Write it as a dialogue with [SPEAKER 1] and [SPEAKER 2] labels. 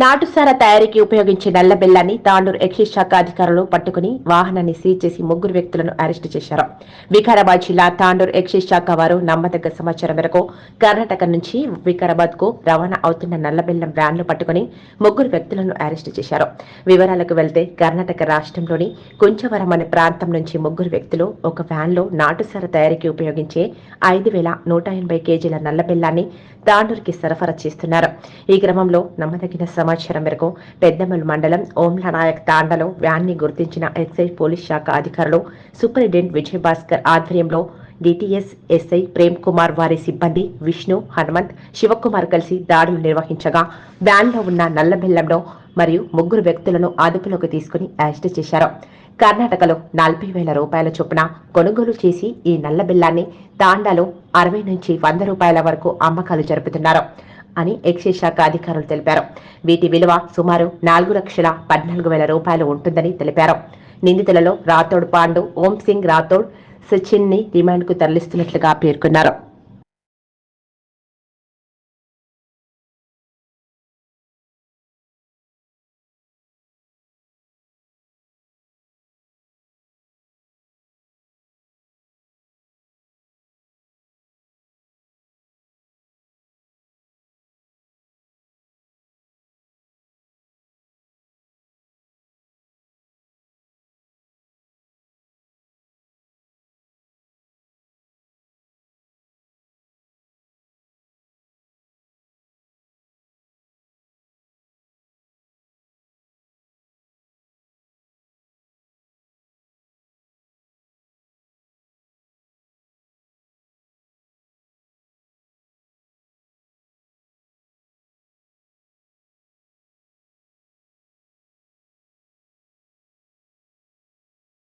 [SPEAKER 1] నాటుసార తయారీకి ఉపయోగించే నల్ల బెల్లాన్ని తాండూరు ఎక్సైజ్ శాఖ అధికారులు పట్టుకుని వాహనాన్ని సీజ్ చేసి ముగ్గురు వ్యక్తులను అరెస్టు చేశారు. వికారాబాద్ జిల్లా తాండూరు ఎక్సైజ్ శాఖ వారు నమ్మదగ్గ సమాచారం మేరకు కర్ణాటక నుంచి వికారాబాద్కు రవాణా అవుతున్న నల్ల బెల్లం వ్యాన్లు పట్టుకుని ముగ్గురు వ్యక్తులను అరెస్టు చేశారు. వివరాలకు వెళ్తే కర్ణాటక రాష్ట్రంలోని కుంచవరం అనే ప్రాంతం నుంచి ముగ్గురు వ్యక్తులు ఒక వ్యాన్లో నాటుసార తయారీకి ఉపయోగించే ఐదు వేల నూట ఎనభై కేజీల నల్ల బెల్లాన్ని తాండూరుకి సరఫరా చేస్తున్నారు. ఈ క్రమంలో నమ్మదగిన సమాచారం మేరకు పెద్దమల్లు మండలం ఓంలనాయక్ తాండలో వ్యాన్ని గుర్తించిన ఎక్సైజ్ పోలీస్ శాఖ అధికారులు సూపరింటెండెంట్ విజయ్ భాస్కర్ ఆధ్వర్యంలో డిటిఎస్ ఎస్ఐ ప్రేమ్ కుమార్ వారి సిబ్బంది విష్ణు హనుమంత్ శివకుమార్ కలిసి దాడులు నిర్వహించగా వ్యాన్లో ఉన్న నల్ల బెల్లంలో మరియు ముగ్గురు వ్యక్తులను అదుపులోకి తీసుకుని అరెస్ట్ చేశారు. కర్ణాటకలో నలభై వేల రూపాయల చొప్పున కొనుగోలు చేసి ఈ నల్ల బెల్లాన్ని తాండాలో అరవై నుంచి వంద రూపాయల వరకు అమ్మకాలు జరుపుతున్నారు. అని ఎక్సైజ్ శాఖ అధికారులు తెలిపారు. వీటి విలువ సుమారు నాలుగు లక్షల పద్నాలుగు వేల రూపాయలు ఉంటుందని తెలిపారు. నిందితులలో రాథోడ్ పాండు ఓం సింగ్ రాథోడ్ సచిన్ని రిమాండ్కు తరలిస్తున్నట్లుగా పేర్కొన్నారు.